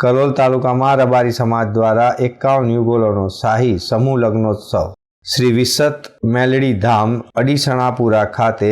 કલોલ તાલુકામાં રબારી સમાજ દ્વારા એકાવન યુગોલોનો શાહી સમૂહ લગ્નોત્સવ. શ્રી વિસત મેલડી ધામ અડીસણાપુરા ખાતે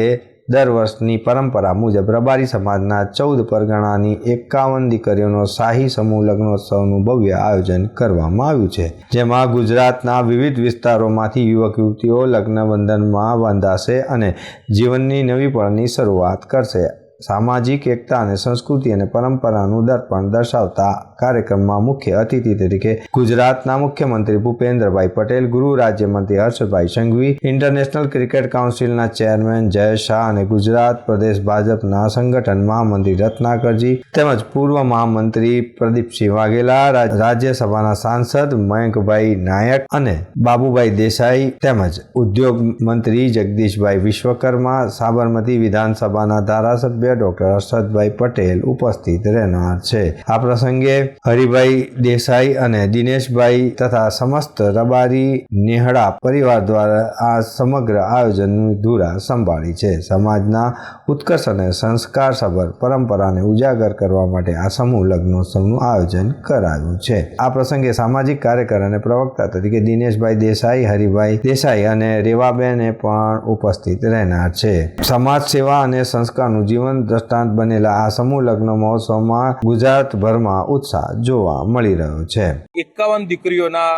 દર વર્ષની પરંપરા મુજબ રબારી સમાજના ચૌદ પરગણાની એકાવન દીકરીઓનો શાહી સમૂહ લગ્નોત્સવનું ભવ્ય આયોજન કરવામાં આવ્યું છે, જેમાં ગુજરાતના વિવિધ વિસ્તારોમાંથી યુવક યુવતીઓ લગ્નબંધનમાં બંધાશે અને જીવનની નવી પળની શરૂઆત કરશે. સામાજિક, એકતા અને સંસ્કૃતિ અને પરંપરાનું દર્પણ દર્શાવતા કાર્યક્રમમાં મુખ્ય અતિથિ તરીકે ગુજરાતના મુખ્યમંત્રી ભૂપેન્દ્રભાઈ પટેલ, ગૃહ રાજ્યમંત્રી હર્ષભાઈ સંઘવી, ઇન્ટરનેશનલ ક્રિકેટ કાઉન્સિલના ચેરમેન જય શાહ અને ગુજરાત પ્રદેશ ભાજપના સંગઠન મહામંત્રી રત્નાકરજી તેમજ પૂર્વ મહામંત્રી પ્રદીપસિંહ વાઘેલા રાજ્યસભાના સાંસદ મયંકભાઈ નાયક અને બાબુભાઈ દેસાઈ તેમજ ઉદ્યોગ મંત્રી જગદીશભાઈ વિશ્વકર્મા, સાબરમતી વિધાનસભાના ધારાસભ્ય ડોક્ટર હર્ષદભાઈ પટેલ ઉપસ્થિત રહેનાર છે. આ પ્રસંગે હરિભાઈ દેસાઈ અને દિનેશભાઈ તથા સમસ્ત રબારી નેહડા પરિવાર દ્વારા આ સમગ્ર આયોજનની ધુરા સંભાળી છે. સમાજના ઉત્કર્ષ અને સંસ્કારસભર પરંપરાને ઉજાગર કરવા માટે આ સમૂહ લગ્નોત્સવનું આયોજન કરાયું છે. આ પ્રસંગે સામાજિક કાર્યકર અને પ્રવક્તા તરીકે દિનેશભાઈ દેસાઈ, હરિભાઈ દેસાઈ અને રેવાબેને પણ ઉપસ્થિત રહેનાર છે. સમાજ સેવા અને સંસ્કારનું જીવન દ્રષ્ટાંત બનેલા આ સમૂહ લગ્ન મહોત્સવમાં ગુજરાતભરમાં ઉત્સાહ જોવા મળી રહ્યો છે. એકાવન દીકરીઓના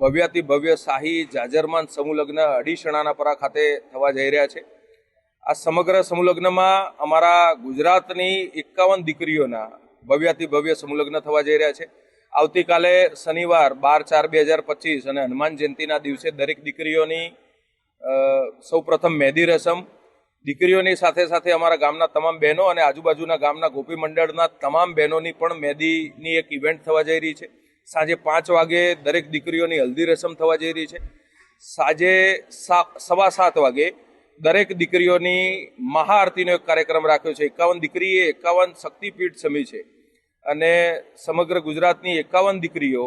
ભવ્યાતિ ભવ્ય શાહી જાજરમાન સમૂહ લગ્ન અડીસણાના પરા ખાતે થવા જઈ રહ્યા છે. આ સમગ્ર સમૂહ લગ્નમાં અમારા ગુજરાતની એકાવન દીકરીઓના ભવ્યાતિ ભવ્ય સમૂહ લગ્ન થવા જઈ રહ્યા છે. આવતીકાલે શનિવાર બાર ચાર બે હજાર પચીસ અને હનુમાન જયંતિના દિવસે દરેક દીકરીઓની સૌ પ્રથમ મહેંદી રસમ દીકરીઓની સાથે સાથે અમારા ગામના તમામ બહેનો અને આજુબાજુના ગામના ગોપી મંડળના તમામ બહેનોની પણ મહેંદીની એક ઇવેન્ટ થવા જઈ રહી છે. સાંજે પાંચ વાગે દરેક દીકરીઓની હલ્દી રસમ થવા જઈ રહી છે. સાંજે સવા સાત વાગે દરેક દીકરીઓની મહાઆરતીનો એક કાર્યક્રમ રાખ્યો છે. એકાવન દીકરી એ એકાવન શક્તિપીઠ સમી છે. અને સમગ્ર ગુજરાતની એકાવન દીકરીઓ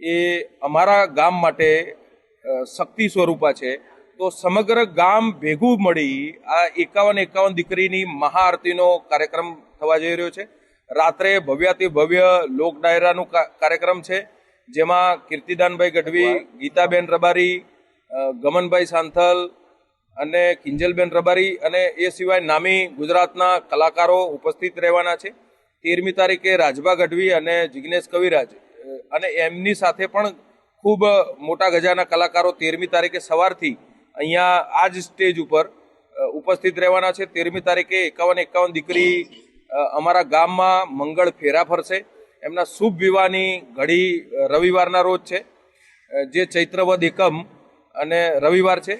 એ અમારા ગામ માટે શક્તિ સ્વરૂપા છે. તો સમગ્ર ગામ ભેગું મળી આ એકાવન એકાવન દીકરીની મહાઆરતીનો કાર્યક્રમ થવા જઈ રહ્યો છે. રાત્રે ભવ્યાતિ ભવ્ય લોક ડાયરાનું કાર્યક્રમ છે, જેમાં કીર્તિદાનભાઈ ગઢવી, ગીતાબેન રબારી ગમનભાઈ સાંથલ અને કિંજલબેન રબારી અને એ સિવાય નામી ગુજરાતના કલાકારો ઉપસ્થિત રહેવાના છે. તેરમી તારીખે રાજભા ગઢવી અને જિગ્નેશ કવિરાજ અને એમની સાથે પણ ખૂબ મોટા ગજાના કલાકારો તેરમી તારીખે સવારથી અહીંયા આ જ સ્ટેજ ઉપર ઉપસ્થિત રહેવાના છે. તેરમી તારીખે એકાવન એકાવન દીકરી અમારા ગામમાં મંગળ ફેરા ફરશે. એમના શુભ વિવાહની ઘડી રવિવારના રોજ છે. જે ચૈત્રવદ એકમ અને રવિવાર છે.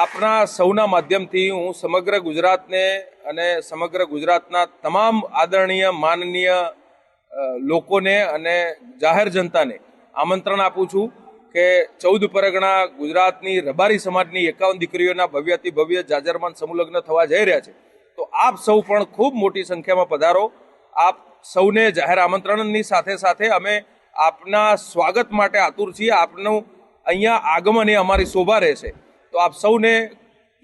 આપના સૌના માધ્યમથી હું સમગ્ર ગુજરાતને અને સમગ્ર ગુજરાતના તમામ આદરણીય, માનનીય લોકોને અને જાહેર જનતાને આમંત્રણ આપું છું. કે ચૌદ પરગણા ગુજરાતની રબારી સમાજની એકાવન દીકરીઓના ભવ્યથી ભવ્ય જાજરમાન સમુલગ્ન થવા જઈ રહ્યા છે. તો આપ સૌ પણ ખૂબ મોટી સંખ્યામાં પધારો. આપ સૌને જાહેર આમંત્રણની સાથે સાથે અમે આપના સ્વાગત માટે આતુર છીએ. આપનું અહીંયા આગમન એ અમારી શોભા રહેશે. તો આપ સૌને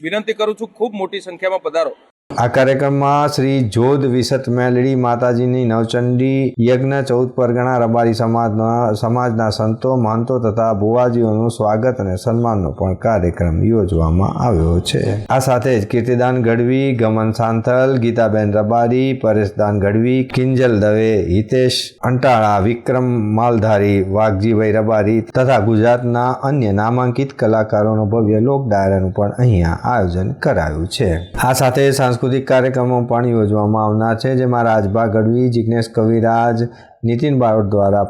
વિનંતી કરું છું, ખૂબ મોટી સંખ્યામાં પધારો. આ કાર્યક્રમમાં શ્રી જોધ વિસત મેલડી માતાજીની નવચંડી યજ્ઞ ચૌદ પરગણા રબારી સમાજના સમાજના સંતો, મહંતો તથા ભુવાજીઓનું સ્વાગત અને સન્માનનો પણ કાર્યક્રમ યોજવામાં આવ્યો છે. આ સાથે જ કીર્તિદાન ગઢવી, ગમન સાંથલ, ગીતાબેન રબારી, પરેશદાન ગઢવી, કિંજલ દવે, હિતેશ અંટાળા, વિક્રમ માલધારી, વાઘજીભાઈ રબારી તથા ગુજરાતના અન્ય નામાંકિત કલાકારોનો ભવ્ય લોક ડાયરાનું પણ અહીંયા આયોજન કરાયું છે. આ સાથે સાંસ્કૃતિક કાર્યક્રમો પણ યોજવામાં આવનાર છે, જેમાં રાજભા ગઢવી જિજ્ઞેશ કવિરાજ, નીતિન બારોટ દ્વારા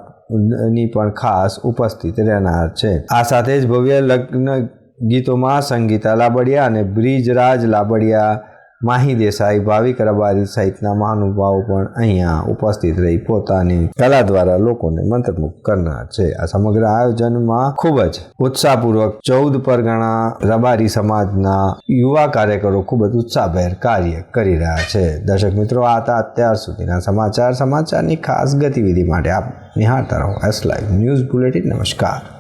ની પણ ખાસ ઉપસ્થિત રહેનાર છે. આ સાથે જ ભવ્ય લગ્ન ગીતોમાં સંગીતા લાબડિયા અને બ્રિજરાજ લાબડિયા માહી દેસાઈ ભાવિક રબારી સહિતના મહાનુભાવો પણ અહીંયા ઉપસ્થિત રહી પોતાની કલા દ્વારા લોકોને મંત્રમુગ્ધ કરનાર છે. આ સમગ્ર આયોજનમાં ખૂબ જ ઉત્સાહપૂર્વક ચૌદ પરગણા રબારી સમાજના યુવા કાર્યકરો ખૂબ જ ઉત્સાહભેર કાર્ય કરી રહ્યા છે. દર્શક મિત્રો, આ હતા અત્યાર સુધીના સમાચાર. સમાચારની ખાસ ગતિવિધિ માટે આપ નિહાળતા રહો. એસ લાઈવ ન્યૂઝ બુલેટિન નમસ્કાર.